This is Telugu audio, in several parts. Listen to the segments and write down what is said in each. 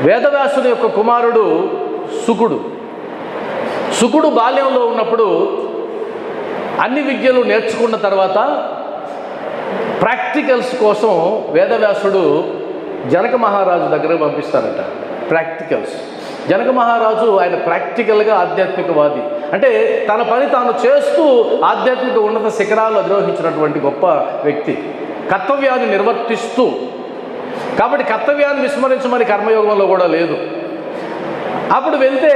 వేదవ్యాసుని యొక్క కుమారుడు సుకుడు. సుకుడు బాల్యంలో ఉన్నప్పుడు అన్ని విద్యలు నేర్చుకున్న తర్వాత ప్రాక్టికల్స్ కోసం వేదవ్యాసుడు జనక మహారాజు దగ్గరకు పంపిస్తారట. ప్రాక్టికల్స్. జనక మహారాజు ఆయన ప్రాక్టికల్గా ఆధ్యాత్మికవాది. అంటే తన పని తాను చేస్తూ ఆధ్యాత్మిక ఉన్నత శిఖరాలు అధిరోహించినటువంటి గొప్ప వ్యక్తి. కర్తవ్యాన్ని నిర్వర్తిస్తూ కాబట్టి కర్తవ్యాన్ని విస్మరించమని కర్మయోగంలో కూడా లేదు. అప్పుడు వెళ్తే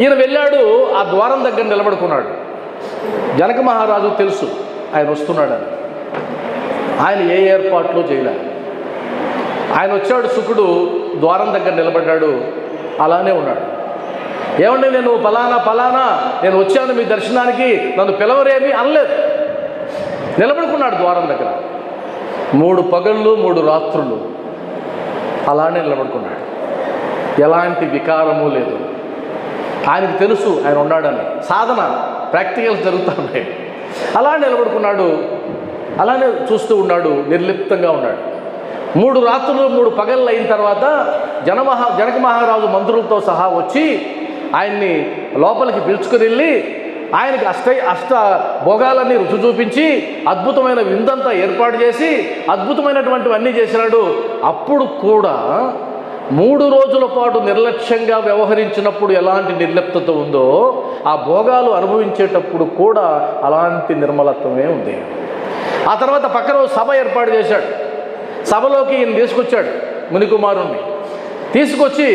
ఈయన వెళ్ళాడు ఆ ద్వారం దగ్గర నిలబడుకున్నాడు. జనక మహారాజు తెలుసు ఆయన వస్తున్నాడని. ఆయన ఏ ఏర్పాట్లు చేయలే. ఆయన వచ్చాడు శుకుడు ద్వారం దగ్గర నిలబడ్డాడు అలానే ఉన్నాడు. ఏమండి నేను ఫలానా ఫలానా నేను వచ్చాను మీ దర్శనానికి నన్ను పిలవరేమి అనలేదు. నిలబడుకున్నాడు ద్వారం దగ్గర. మూడు పగళ్ళు మూడు రాత్రులు. అలానే నిలబడుకున్నాడు. ఎలాంటి వికారము లేదు. ఆయనకు తెలుసు ఆయన ఉన్నాడని. సాధన ప్రాక్టికల్స్ జరుగుతున్నాయి అలా నిలబడుకున్నాడు. అలానే చూస్తూ ఉన్నాడు నిర్లిప్తంగా ఉన్నాడు. మూడు రాత్రులు మూడు పగళ్ళు అయిన తర్వాత జనమహా జనక మహారాజు మంత్రులతో సహా వచ్చి ఆయన్ని లోపలికి పిలుచుకుని వెళ్ళి ఆయనకి అష్ట అష్ట భోగాలన్నీ రుచి చూపించి అద్భుతమైన విందంతా ఏర్పాటు చేసి అద్భుతమైనటువంటివన్నీ చేసినాడు. అప్పుడు కూడా మూడు రోజుల పాటు నిర్లక్ష్యంగా వ్యవహరించినప్పుడు ఎలాంటి నిర్లిప్తత ఉందో ఆ భోగాలు అనుభవించేటప్పుడు కూడా అలాంటి నిర్మలత్వమే ఉంది. ఆ తర్వాత పక్కన సభ ఏర్పాటు చేశాడు. సభలోకి ఈయన తీసుకొచ్చాడు మునికుమారుణ్ణి. తీసుకొచ్చి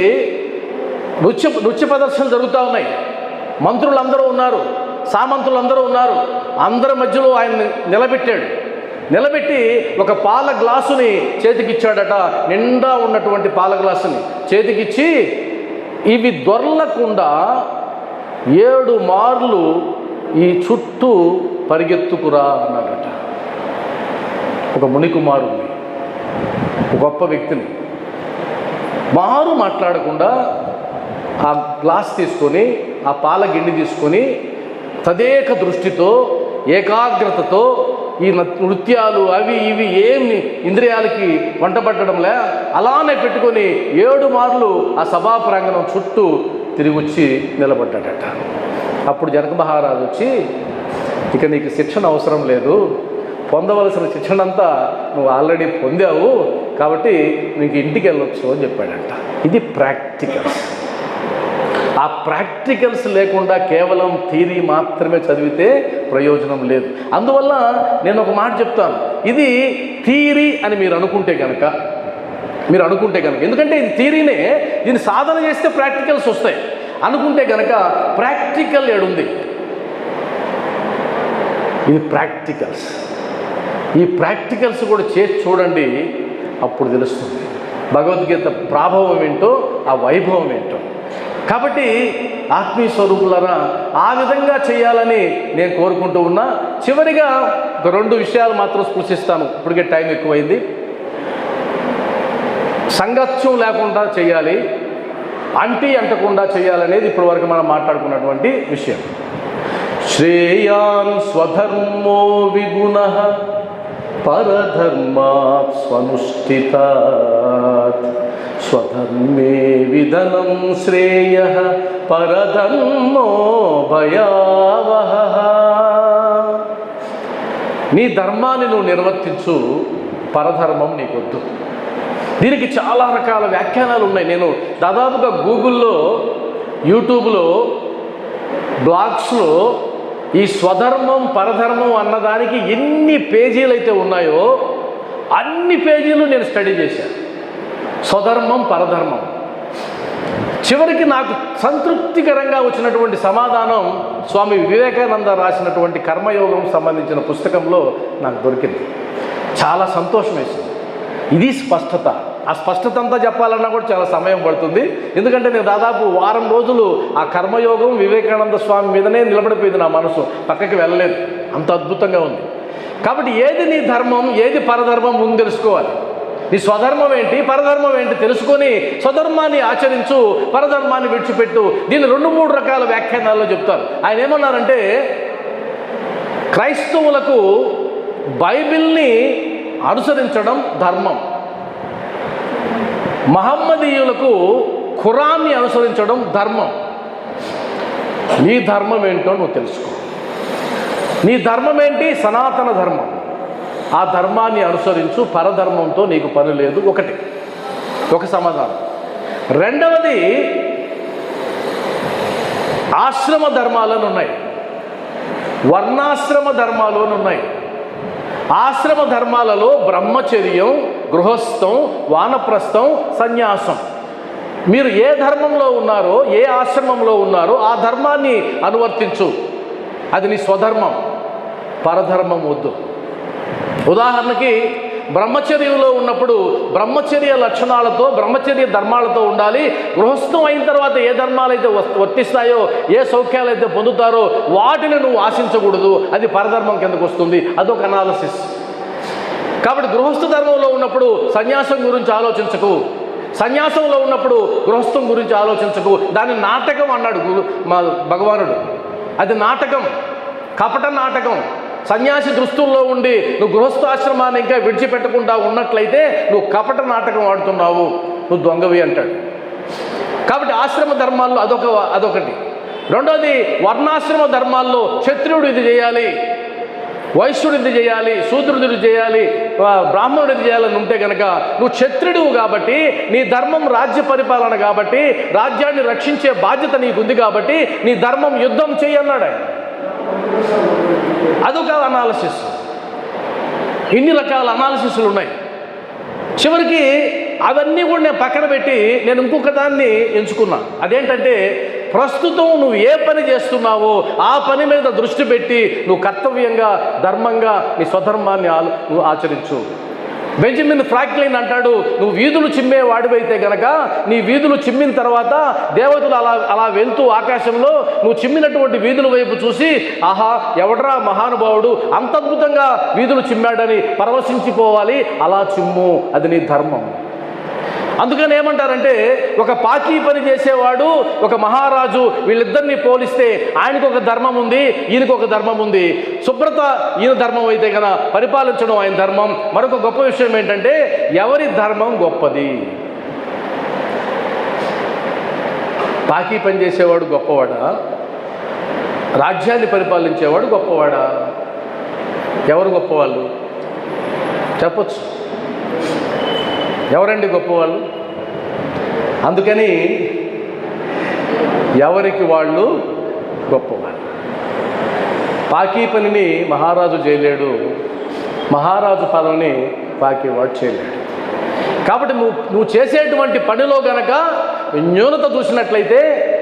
నృత్య నృత్య ప్రదర్శనలు జరుగుతూ ఉన్నాయి. మంత్రులందరూ ఉన్నారు. సామంతులు అందరూ ఉన్నారు. అందరి మధ్యలో ఆయన నిలబెట్టాడు. నిలబెట్టి ఒక పాల గ్లాసుని చేతికిచ్చాడట. నిండా ఉన్నటువంటి పాల గ్లాసుని చేతికిచ్చి ఇవి దొర్లకుండా ఏడు మార్లు ఈ చుట్టూ పరిగెత్తుకురా అన్నాడట. ఒక మునికుమారుని గొప్ప వ్యక్తిని. మారు మాట్లాడకుండా ఆ గ్లాస్ తీసుకొని ఆ పాల గిన్నె తీసుకొని తదేక దృష్టితో ఏకాగ్రతతో ఈ నృత్యాలు అవి ఇవి ఏమి ఇంద్రియాలకి వంటపట్టడంలే అలానే పెట్టుకొని ఏడు మార్లు ఆ సభా ప్రాంగణం చుట్టూ తిరిగి వచ్చి నిలబడ్డాడట. అప్పుడు జనక మహారాజు వచ్చి ఇక నీకు శిక్షణ అవసరం లేదు. పొందవలసిన శిక్షణ అంతా నువ్వు ఆల్రెడీ పొందావు కాబట్టి నీకు ఇంటికి వెళ్ళొచ్చు అని చెప్పాడంట. ఇది ప్రాక్టికల్స్ ఆ ప్రాక్టికల్స్ లేకుండా కేవలం థీరీ మాత్రమే చదివితే ప్రయోజనం లేదు. అందువల్ల నేను ఒక మాట చెప్తాను. ఇది థీరీ అని మీరు అనుకుంటే కనుక మీరు అనుకుంటే కనుక ఎందుకంటే ఇది థీరీనే దీన్ని సాధన చేస్తే ప్రాక్టికల్స్ వస్తాయి. అనుకుంటే కనుక ప్రాక్టికల్ ఏడుంది. ఇది ప్రాక్టికల్స్. ఈ ప్రాక్టికల్స్ కూడా చేసి చూడండి అప్పుడు తెలుస్తుంది. భగవద్గీత ప్రాభవం ఏంటో ఆ వైభవం ఏంటో. కాబట్టి ఆత్మీయ స్వరూపులరా ఆ విధంగా చేయాలని నేను కోరుకుంటూ ఉన్నా చివరిగా ఒక రెండు విషయాలు మాత్రం స్పృశిస్తాను. ఇప్పటికే టైం ఎక్కువైంది. సంగత్యం లేకుండా చేయాలి అంటీ అంటకుండా చేయాలనేది ఇప్పటివరకు మనం మాట్లాడుకున్నటువంటి విషయం. శ్రేయాన్ స్వధర్మో విగుణ పరధర్మాత్ స్వనుష్ఠితాత్. స్వధర్మే విధనం శ్రేయ పరధర్మో భయావహ నీ ధర్మాన్ని నువ్వు నిర్వర్తించు పరధర్మం నీకొద్దు. దీనికి చాలా రకాల వ్యాఖ్యానాలు ఉన్నాయి. నేను దాదాపుగా గూగుల్లో యూట్యూబ్లో బ్లాగ్స్లో ఈ స్వధర్మం పరధర్మం అన్నదానికి ఎన్ని పేజీలు అయితే ఉన్నాయో అన్ని పేజీలు నేను స్టడీ చేశాను. స్వధర్మం పరధర్మం. చివరికి నాకు సంతృప్తికరంగా వచ్చినటువంటి సమాధానం స్వామి వివేకానంద రాసినటువంటి కర్మయోగం సంబంధించిన పుస్తకంలో నాకు దొరికింది. చాలా సంతోషం వేసింది ఇది స్పష్టత. ఆ స్పష్టత అంతా చెప్పాలన్నా కూడా చాలా సమయం పడుతుంది. ఎందుకంటే నేను దాదాపు వారం రోజులు ఆ కర్మయోగం వివేకానంద స్వామి మీదనే నిలబడిపోయింది నా మనసు. పక్కకి వెళ్ళలేదు. అంత అద్భుతంగా ఉంది. కాబట్టి ఏది నీ ధర్మం ఏది పరధర్మం ముందు తెలుసుకోవాలి. నీ స్వధర్మం ఏంటి? పరధర్మం ఏంటి? తెలుసుకొని స్వధర్మాన్ని ఆచరించు పరధర్మాన్ని విడిచిపెట్టు. దీన్ని రెండు మూడు రకాల వ్యాఖ్యానాల్లో చెప్తారు. ఆయన ఏమన్నారంటే క్రైస్తవులకు బైబిల్ని అనుసరించడం ధర్మం. మహమ్మదీయులకు ఖురాన్ని అనుసరించడం ధర్మం. నీ ధర్మం ఏంటో నువ్వు తెలుసుకో. నీ ధర్మం ఏంటి? సనాతన ధర్మం. ఆ ధర్మాన్ని అనుసరించు పరధర్మంతో నీకు పని లేదు. ఒకటి. ఒక సమాధానం. రెండవది ఆశ్రమ ధర్మాలను ఉన్నాయి. వర్ణాశ్రమ ధర్మాలు అని ఉన్నాయి. ఆశ్రమ ధర్మాలలో బ్రహ్మచర్యం గృహస్థం వానప్రస్థం సన్యాసం. మీరు ఏ ధర్మంలో ఉన్నారో ఏ ఆశ్రమంలో ఉన్నారో ఆ ధర్మాన్ని అనువర్తించు. అది నీ స్వధర్మం. పరధర్మం వద్దు. ఉదాహరణకి బ్రహ్మచర్యంలో ఉన్నప్పుడు బ్రహ్మచర్య లక్షణాలతో బ్రహ్మచర్య ధర్మాలతో ఉండాలి. గృహస్థం అయిన తర్వాత ఏ ధర్మాలైతే వస్- వర్తిస్తాయో ఏ సౌఖ్యాలు అయితే పొందుతారో వాటిని నువ్వు ఆశించకూడదు. అది పరధర్మం కిందకు వస్తుంది. అదొక అనాలసిస్ కాబట్టి గృహస్థ ధర్మంలో ఉన్నప్పుడు సన్యాసం గురించి ఆలోచించకు. సన్యాసంలో ఉన్నప్పుడు గృహస్థం గురించి ఆలోచించకు. దాన్ని నాటకం అన్నాడు గురు మా భగవానుడు. అది నాటకం. కపట నాటకం. సన్యాసి దృష్టుల్లో ఉండి నువ్వు గృహస్థాశ్రమాన్ని ఇంకా విడిచిపెట్టకుండా ఉన్నట్లయితే నువ్వు కపట నాటకం ఆడుతున్నావు. నువ్వు దొంగవి అంటాడు. కాబట్టి ఆశ్రమ ధర్మాల్లో అదొక అదొకటి. రెండోది వర్ణాశ్రమ ధర్మాల్లో క్షత్రియుడు ఇది చేయాలి వైశ్యుడు ఇది చేయాలి శూద్రుడు ఇది చేయాలి బ్రాహ్మణుడు ఇది చేయాలని ఉంటే కనుక నువ్వు క్షత్రుడువు కాబట్టి నీ ధర్మం రాజ్య పరిపాలన కాబట్టి రాజ్యాన్ని రక్షించే బాధ్యత నీకుంది కాబట్టి నీ ధర్మం యుద్ధం చేయన్నాడు ఆయన. అదొక అనాలసిస్ ఇన్ని రకాల అనాలసిస్లు ఉన్నాయి. చివరికి అవన్నీ కూడా నేను పక్కన పెట్టి నేను ఇంకొక దాన్ని ఎంచుకున్నా. అదేంటంటే ప్రస్తుతం నువ్వు ఏ పని చేస్తున్నావో ఆ పని మీద దృష్టి పెట్టి నువ్వు కర్తవ్యంగా ధర్మంగా నీ స్వధర్మాన్ని ఆలు నువ్వు ఆచరించు. బెంజమిన్ ఫ్రాంక్లిన్ అంటాడు నువ్వు వీధులు చిమ్మే వాడివైతే గనక నీ వీధులు చిమ్మిన తర్వాత దేవతలు అలా అలా వెళ్తూ ఆకాశంలో నువ్వు చిమ్మినటువంటి వీధుల వైపు చూసి ఆహా ఎవడరా మహానుభావుడు? అంత అద్భుతంగా వీధులు చిమ్మాడని పరవశించిపోవాలి. అలా చిమ్ము. అది నీ ధర్మం. అందుకని ఏమంటారంటే ఒక పాకీ పని చేసేవాడు ఒక మహారాజు వీళ్ళిద్దరిని పోలిస్తే ఆయనకు ఒక ధర్మం ఉంది ఈయనకు ఒక ధర్మం ఉంది. శుభ్రత ఈయన ధర్మం అయితే కదా పరిపాలించడం ఆయన ధర్మం. మరొక గొప్ప విషయం ఏంటంటే ఎవరి ధర్మం గొప్పది? పాకీ పని చేసేవాడు గొప్పవాడా? రాజ్యాన్ని పరిపాలించేవాడు గొప్పవాడా? ఎవరు గొప్పవాళ్ళు? చెప్పొచ్చు. ఎవరండి గొప్పవాళ్ళు? అందుకని ఎవరికి వాళ్ళు గొప్పవాళ్ళు పాకీ పనిని మహారాజు చేయలేడు మహారాజు పదవిని పాకీవాడు చేయలేడు. కాబట్టి నువ్వు నువ్వు చేసేటువంటి పనిలో గనక న్యూనత చూసినట్లయితే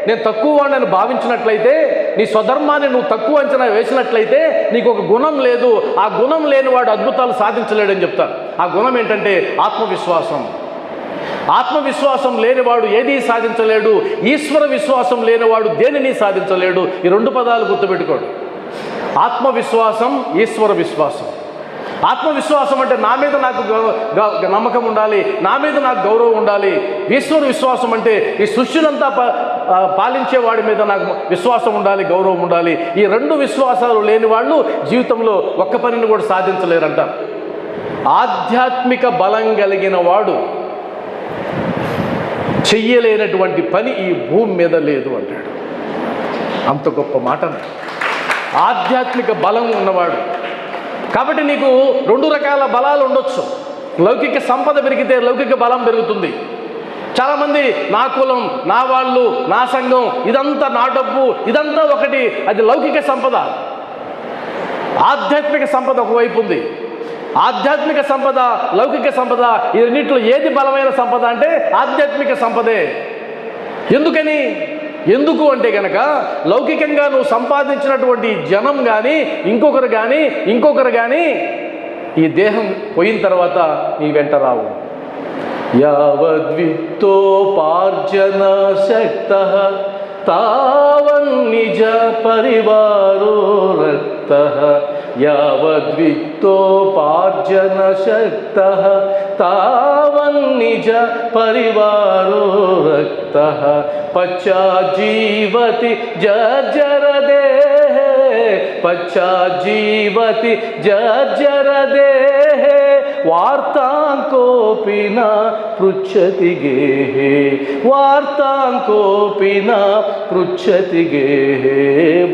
నేను తక్కువ వాడిని భావించినట్లయితే నీ స్వధర్మాన్ని నువ్వు తక్కువ అంచనా వేసినట్లయితే నీకు ఒక గుణం లేదు. ఆ గుణం లేనివాడు అద్భుతాలు సాధించలేడని చెప్తాను ఆ గుణం ఏంటంటే ఆత్మవిశ్వాసం. ఆత్మవిశ్వాసం లేనివాడు ఏదీ సాధించలేడు ఈశ్వర విశ్వాసం లేనివాడు దేనిని సాధించలేడు ఈ రెండు పదాలు గుర్తుపెట్టుకోడు. ఆత్మవిశ్వాసం ఈశ్వర విశ్వాసం. ఆత్మవిశ్వాసం అంటే నా మీద నాకు నమ్మకం ఉండాలి నా మీద నాకు గౌరవం ఉండాలి. ఈశ్వర విశ్వాసం అంటే ఈ సృష్టినంతా పాలించే వాడి మీద నాకు విశ్వాసం ఉండాలి గౌరవం ఉండాలి. ఈ రెండు విశ్వాసాలు లేని వాళ్ళు జీవితంలో ఒక్క పనిని కూడా సాధించలేరంటారు. ఆధ్యాత్మిక బలం కలిగిన వాడు చెయ్యలేనటువంటి పని ఈ భూమి మీద లేదు అంటాడు. అంత గొప్ప మాట ఆధ్యాత్మిక బలం ఉన్నవాడు. కాబట్టి నీకు రెండు రకాల బలాలు ఉండొచ్చు. లౌకిక సంపద పెరిగితే లౌకిక బలం పెరుగుతుంది. చాలామంది నా కులం నా వాళ్ళు నా సంఘం ఇదంతా నా డబ్బు ఇదంతా ఒకటి అది లౌకిక సంపద. ఆధ్యాత్మిక సంపద ఒకవైపు ఉంది. ఆధ్యాత్మిక సంపద లౌకిక సంపద ఈ రెండింటిలో ఏది బలమైన సంపద అంటే ఆధ్యాత్మిక సంపదే. ఎందుకని? ఎందుకు అంటే కనుక లౌకికంగా నువ్వు సంపాదించినటువంటి జనం కానీ ఇంకొకరు కానీ ఇంకొకరు కానీ ఈ దేహం పోయిన తర్వాత నీ వెంట రావు. యావద్విత్తోపార్జన శక్త తావన్నిజ పరివారో రక్త యావద్విత్తోపార్జన శక్త తావన్నిజ పరివారో రక్త పశ్చాజీవతి జర్జరదే పశ్చాజీవతి జర్జరదే వార్తాంకోపిన పృచ్చతి గేహే వార్తాంకోపిన పృచ్చతి గేహే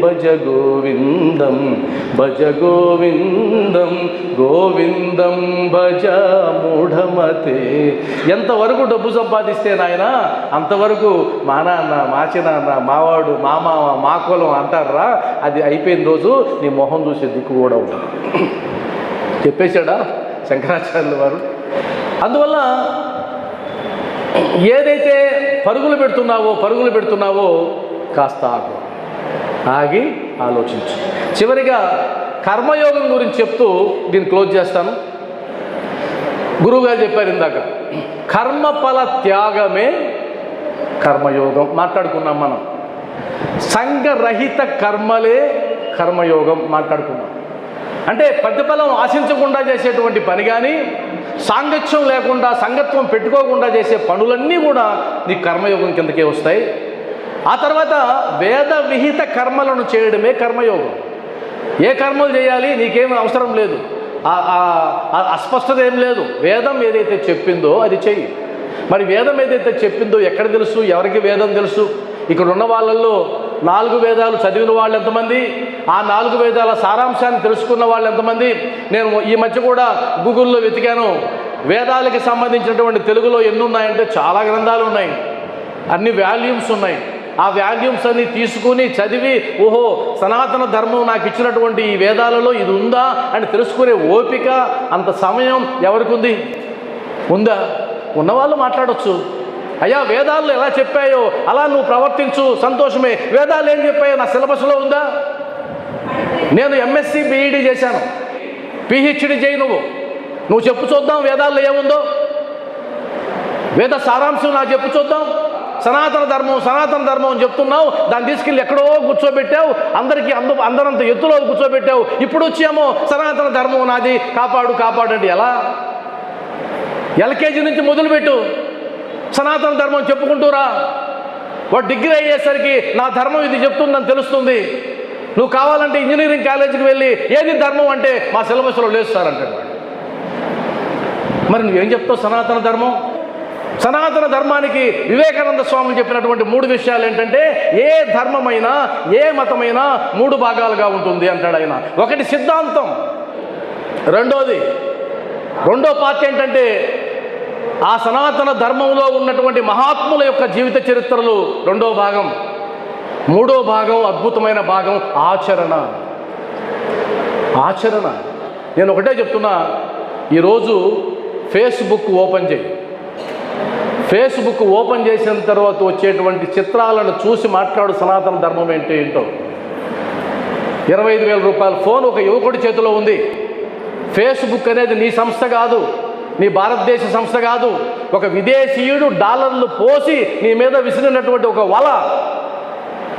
భజ గోవిందం భజ గోవిందం గోవిందం భజ మూఢమతే. ఎంతవరకు డబ్బు సంపాదిస్తే నాయన అంతవరకు మా నాన్న మా చిన్నాన్న మావాడు మా మామ మా కులం అంటారా? అది అయిపోయిన రోజు నీ మొహం చూసే దిక్కు కూడా ఉండదు. చెప్పేశాడా? శంకరాచార్యుల వారు. అందువల్ల ఏదైతే పరుగులు పెడుతున్నావో పరుగులు పెడుతున్నావో కాస్త ఆగు. ఆగి ఆలోచించు. చివరిగా కర్మయోగం గురించి చెప్తూ దీన్ని క్లోజ్ చేస్తాను. గురువుగారు చెప్పారు ఇందాక కర్మఫల త్యాగమే కర్మయోగం. మాట్లాడుకున్నాం మనం. సంఘరహిత కర్మలే కర్మయోగం. మాట్లాడుకున్నాం. అంటే ప్రతిఫలం ఆశించకుండా చేసేటువంటి పని కానీ సాంగత్యం లేకుండా సంగత్వం పెట్టుకోకుండా చేసే పనులన్నీ కూడా నీ కర్మయోగం కిందకే వస్తాయి. ఆ తర్వాత వేద విహిత కర్మలను చేయడమే కర్మయోగం. ఏ కర్మలు చేయాలి నీకేం అవసరం లేదు. అస్పష్టత ఏం లేదు. వేదం ఏదైతే చెప్పిందో అది చెయ్యి. మరి వేదం ఏదైతే చెప్పిందో ఎక్కడ తెలుసు? ఎవరికి వేదం తెలుసు? ఇక్కడ ఉన్న వాళ్ళల్లో నాలుగు వేదాలు చదివిన వాళ్ళు ఎంతమంది? ఆ నాలుగు వేదాల సారాంశాన్ని తెలుసుకున్న వాళ్ళు ఎంతమంది? నేను ఈ మధ్య కూడా గూగుల్లో వెతికాను. వేదాలకి సంబంధించినటువంటి తెలుగులో ఎన్ని ఉన్నాయంటే చాలా గ్రంథాలు ఉన్నాయి. అన్ని వాల్యూమ్స్ ఉన్నాయి. ఆ వాల్యూమ్స్ అన్ని తీసుకుని చదివి ఓహో సనాతన ధర్మం నాకు ఇచ్చినటువంటి ఈ వేదాలలో ఇది ఉందా అని తెలుసుకునే ఓపిక అంత సమయం ఎవరికి ఉంది? ఉందా? ఉన్నవాళ్ళు మాట్లాడచ్చు. అయ్యా వేదాలు ఎలా చెప్పాయో అలా నువ్వు ప్రవర్తించు సంతోషమే. వేదాలు ఏం చెప్పాయో నా సిలబస్లో ఉందా? నేను ఎంఎస్సి బీఈడి చేశాను. పిహెచ్డి చేయి నువ్వు. నువ్వు చెప్పు చూద్దాం వేదాల్లో ఏముందో. వేద సారాంశం నాకు చెప్పు చూద్దాం. సనాతన ధర్మం సనాతన ధర్మం అని చెప్తున్నావు. దాన్ని తీసుకెళ్ళి ఎక్కడో కూర్చోబెట్టావు. అందరికీ అందు అందరంత ఎత్తులో కూర్చోబెట్టావు. ఇప్పుడు వచ్చేమో సనాతన ధర్మం నాది. కాపాడు కాపాడండి. ఎలా? ఎల్కేజీ నుంచి మొదలుపెట్టు. సనాతన ధర్మం చెప్పుకుంటూరా. వాడు డిగ్రీ అయ్యేసరికి నా ధర్మం ఇది చెప్తుందని తెలుస్తుంది. నువ్వు కావాలంటే ఇంజనీరింగ్ కాలేజీకి వెళ్ళి ఏది ధర్మం అంటే మా సిలబస్లో లేదు సార్ అంటాడు మరి నువ్వేం చెప్తావు సనాతన ధర్మం? సనాతన ధర్మానికి వివేకానంద స్వామి చెప్పినటువంటి మూడు విషయాలు ఏంటంటే ఏ ధర్మమైనా ఏ మతమైనా మూడు భాగాలుగా ఉంటుంది అంటాడు ఆయన. ఒకటి సిద్ధాంతం రెండోది రెండో పార్ట్ ఏంటంటే ఆ సనాతన ధర్మంలో ఉన్నటువంటి మహాత్ముల యొక్క జీవిత చరిత్రలు రెండో భాగం. మూడో భాగం అద్భుతమైన భాగం ఆచరణ. ఆచరణ. నేను ఒకటే చెప్తున్నా ఈరోజు ఫేస్బుక్ ఓపెన్ చేయి. ఫేస్బుక్ ఓపెన్ చేసిన తర్వాత వచ్చేటువంటి చిత్రాలను చూసి మాట్లాడు సనాతన ధర్మం ఏంటి ఏంటో. ఇరవై ఐదు వేల రూపాయల ఫోన్ ఒక యువకుడి చేతిలో ఉంది. ఫేస్బుక్ అనేది నీ సంస్థ కాదు. నీ భారతదేశ సంస్థ కాదు. ఒక విదేశీయుడు డాలర్లు పోసి నీ మీద విసిరినటువంటి ఒక వల.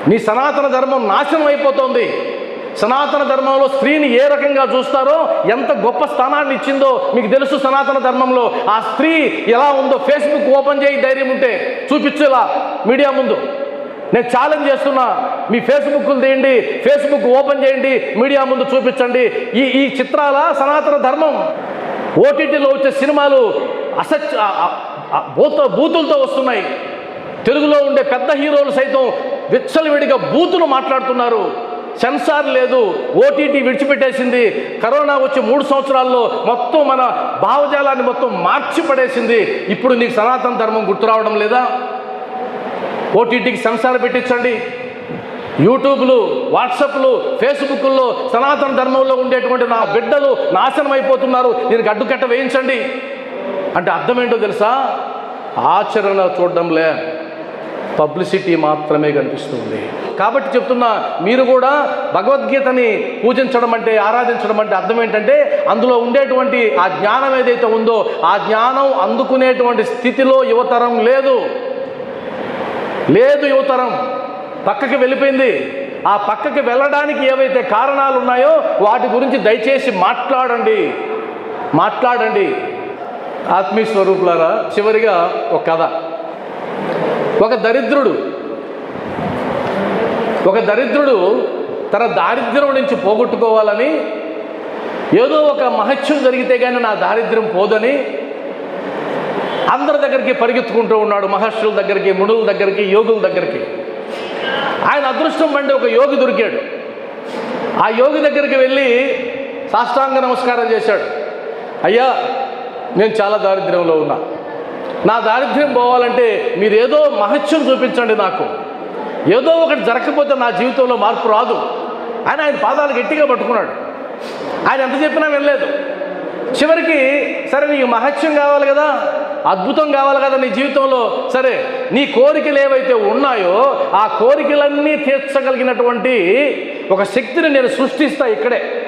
నీ సనాతన ధర్మం నాశనం అయిపోతుంది. సనాతన ధర్మంలో స్త్రీని ఏ రకంగా చూస్తారో ఎంత గొప్ప స్థానాన్ని ఇచ్చిందో మీకు తెలుసు సనాతన ధర్మంలో. ఆ స్త్రీ ఎలా ఉందో ఫేస్బుక్ ఓపెన్ చేయి ధైర్యం ఉంటే. చూపించేలా మీడియా ముందు. నేను ఛాలెంజ్ చేస్తున్నా. మీ ఫేస్బుక్లు తీయండి ఫేస్బుక్ ఓపెన్ చేయండి మీడియా ముందు చూపించండి. ఈ ఈ చిత్రాల సనాతన ధర్మం. ఓటీటీలో వచ్చే సినిమాలు అసత్య ఆ- భూత బూతులతో వస్తున్నాయి. తెలుగులో ఉండే పెద్ద హీరోలు సైతం విచ్చలవిడిగా బూతులు మాట్లాడుతున్నారు. సెన్సార్ లేదు ఓటీటీ విడిచిపెట్టేసింది. కరోనా వచ్చి మూడు సంవత్సరాల్లో మొత్తం మన భావజాలాన్ని మొత్తం మార్చి పడేసింది ఇప్పుడు నీకు సనాతన ధర్మం గుర్తు రావడం లేదా? ఓటీటీకి సెన్సార్ పెట్టించండి. యూట్యూబ్లు వాట్సాప్లు ఫేస్బుక్లో సనాతన ధర్మంలో ఉండేటువంటి నా బిడ్డలు నాశనం అయిపోతున్నారు దీనికి అడ్డుకట్ట వేయించండి. అంటే అర్థం ఏంటో తెలుసా? ఆచరణ చూడడంలే. పబ్లిసిటీ మాత్రమే కనిపిస్తుంది. కాబట్టి చెప్తున్నా మీరు కూడా భగవద్గీతని పూజించడం అంటే ఆరాధించడం అంటే అర్థం ఏంటంటే అందులో ఉండేటువంటి ఆ జ్ఞానం ఏదైతే ఉందో ఆ జ్ఞానం అందుకునేటువంటి స్థితిలో యువతరం లేదు. లేదు యువతరం. పక్కకి వెళ్ళిపోయింది. ఆ పక్కకి వెళ్ళడానికి ఏవైతే కారణాలు ఉన్నాయో వాటి గురించి దయచేసి మాట్లాడండి. మాట్లాడండి. ఆత్మీయ స్వరూపులారా చివరిగా ఒక కథ. ఒక దరిద్రుడు ఒక దరిద్రుడు తన దారిద్ర్యం నుంచి పోగొట్టుకోవాలని ఏదో ఒక మహత్యం జరిగితే కానీ నా దారిద్ర్యం పోదని అందరి దగ్గరికి పరిగెత్తుకుంటూ ఉన్నాడు. మహర్షుల దగ్గరికి మునుల దగ్గరికి యోగుల దగ్గరికి. ఆయన అదృష్టం పండి ఒక యోగి దొరికాడు. ఆ యోగి దగ్గరికి వెళ్ళి సాష్టాంగ నమస్కారం చేశాడు. అయ్యా నేను చాలా దారిద్ర్యంలో ఉన్నా. నా దారిద్ర్యం పోవాలంటే మీరు ఏదో మహత్యం చూపించండి నాకు. ఏదో ఒకటి జరగకపోతే నా జీవితంలో మార్పు రాదు అని ఆయన పాదాలు గట్టిగా పట్టుకున్నాడు. ఆయన ఎంత చెప్పినా వినలేదు. చివరికి సరే నీకు మహత్యం కావాలి కదా అద్భుతం కావాలి కదా నీ జీవితంలో? సరే నీ కోరికలు ఏవైతే ఉన్నాయో ఆ కోరికలన్నీ తీర్చగలిగినటువంటి ఒక శక్తిని నేను సృష్టిస్తా ఇక్కడే.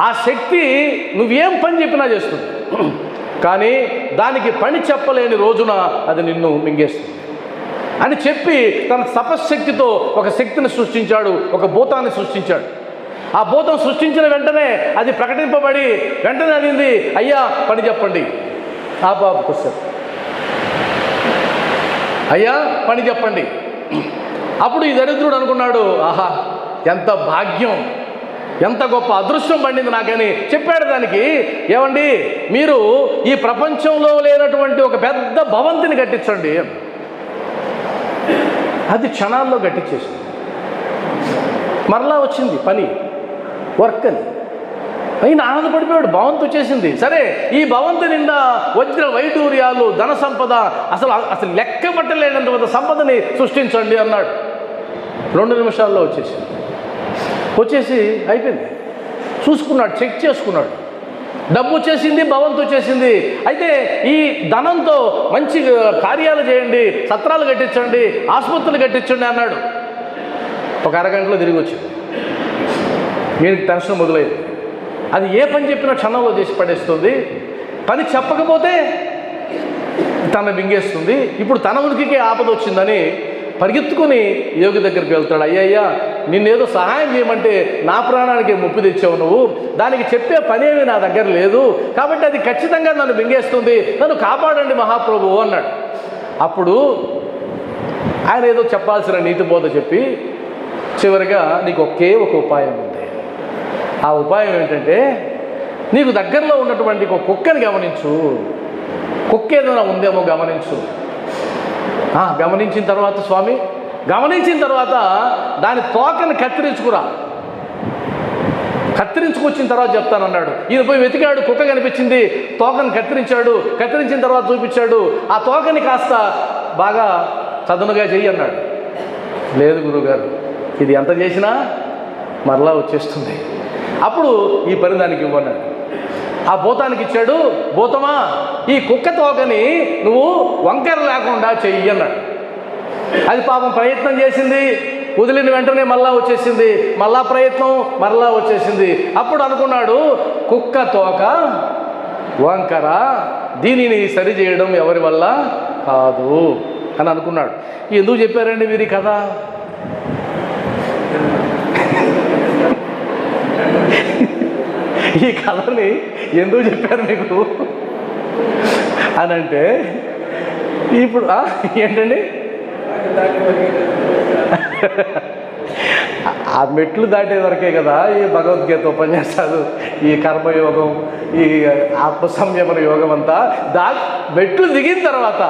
ఆ శక్తి నువ్వేం పని చెప్పినా చేస్తుంది. కానీ దానికి పని చెప్పలేని రోజున అది నిన్ను మింగేస్తుంది. అని చెప్పి తన తపశ్శక్తితో ఒక శక్తిని సృష్టించాడు ఒక భూతాన్ని సృష్టించాడు. ఆ భూతం సృష్టించిన వెంటనే అది ప్రకటింపబడి వెంటనే అనింది అయ్యా పని చెప్పండి. ఆ బాబు క్వశ్చన్ అయ్యా పని చెప్పండి. అప్పుడు ఈ దరిద్రుడు అనుకున్నాడు ఆహా ఎంత భాగ్యం ఎంత గొప్ప అదృష్టం పండింది నాకని. చెప్పాడు దానికి ఏమండి మీరు ఈ ప్రపంచంలో లేనటువంటి ఒక పెద్ద భవంతిని కట్టించండి. అది క్షణాల్లో కట్టించేసింది మరలా వచ్చింది పని వర్క్ అని. ఆయన ఆనందపడిపోయాడు భవంతి వచ్చేసింది. సరే ఈ భవంతి నిండా వజ్ర వైడూర్యాలు ధన సంపద అసలు అసలు లెక్క పట్టలేనంత సంపదని సృష్టించండి అన్నాడు. రెండు నిమిషాల్లో వచ్చేసింది. వచ్చేసి అయిపోయింది. చూసుకున్నాడు చెక్ చేసుకున్నాడు. డబ్బు వచ్చేసింది భవంతి వచ్చేసింది. అయితే ఈ ధనంతో మంచి కార్యాలు చేయండి సత్రాలు కట్టించండి ఆసుపత్రులు కట్టించండి అన్నాడు. ఒక అరగంటలో తిరిగి వచ్చింది. వీనికి టెన్షన్ మొదలైంది. అది ఏ పని చెప్పినా క్షణంలో చేసి పడేస్తుంది. పని చెప్పకపోతే తన మింగేస్తుంది. ఇప్పుడు తన ఉనికికి ఆపద వచ్చిందని పరిగెత్తుకొని యోగి దగ్గరికి వెళ్తాడు. అయ్యయ్యా నిన్నేదో సహాయం చేయమంటే నా ప్రాణానికి ముప్పు తెచ్చావు నువ్వు. దానికి చెప్పే పనేమి నా దగ్గర లేదు. కాబట్టి అది ఖచ్చితంగా నన్ను మింగేస్తుంది. నన్ను కాపాడండి మహాప్రభు అన్నాడు. అప్పుడు ఆయన ఏదో చెప్పాల్సిన నీతి బోధ చెప్పి చివరిగా నీకు ఒకే ఒక ఉపాయం ఉంది. ఆ ఉపాయం ఏంటంటే నీకు దగ్గరలో ఉన్నటువంటి ఒక కుక్కని గమనించు. కుక్క ఏదైనా ఉందేమో గమనించు. ఆ, గమనించిన తర్వాత స్వామి గమనించిన తర్వాత దాని తోకని కత్తిరించుకురా. కత్తిరించుకొచ్చిన తర్వాత చెప్తానన్నాడు ఈయన పోయి వెతికాడు కుక్క కనిపించింది తోకని కత్తిరించాడు కత్తిరించిన తర్వాత చూపించాడు. ఆ తోకని కాస్త బాగా చదునుగా చెయ్యి అన్నాడు. లేదు గురువుగారు ఇది ఎంత చేసినా మరలా వచ్చేస్తుంది. అప్పుడు ఈ పని దానికి ఇవ్వన్నాడు ఆ భూతానికి ఇచ్చాడు భూతమా ఈ కుక్క తోకని నువ్వు వంకర లేకుండా చెయ్యి అన్నాడు అది పాపం ప్రయత్నం చేసింది వదిలిన వెంటనే మళ్ళా వచ్చేసింది మళ్ళా ప్రయత్నం మరలా వచ్చేసింది. అప్పుడు అనుకున్నాడు కుక్క తోక వంకర దీనిని సరి చేయడం ఎవరి వల్ల? కాదు. అని అనుకున్నాడు. ఎందుకు చెప్పారండి మీరు కథ? ఈ కథని ఎందుకు చెప్పారు మీకు? అని అంటే ఇప్పుడు ఏంటండి? ఆ మెట్లు దాటే వరకే కదా ఈ భగవద్గీత ఉపన్యాసాలు ఈ కర్మయోగం ఈ ఆత్మ సంయమన యోగం అంతా. దా మెట్లు దిగిన తర్వాత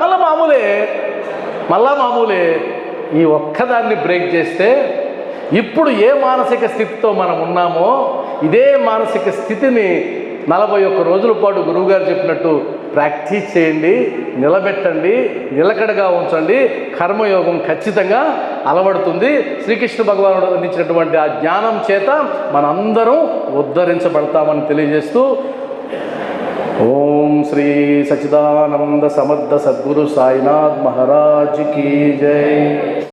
మళ్ళా మామూలే మళ్ళా మామూలే ఈ ఒక్కదాన్ని బ్రేక్ చేస్తే ఇప్పుడు ఏ మానసిక స్థితితో మనం ఉన్నామో ఇదే మానసిక స్థితిని నలభై ఒక్క రోజుల పాటు గురువుగారు చెప్పినట్టు ప్రాక్టీస్ చేయండి నిలబెట్టండి నిలకడగా ఉంచండి. కర్మయోగం ఖచ్చితంగా అలవడుతుంది. శ్రీకృష్ణ భగవానుడు అందించినటువంటి ఆ జ్ఞానం చేత మనందరం ఉద్ధరించబడతామని తెలియజేస్తూ ఓం శ్రీ సచిదానంద సమర్థ సద్గురు సాయినాథ్ మహారాజ్ కీ జై.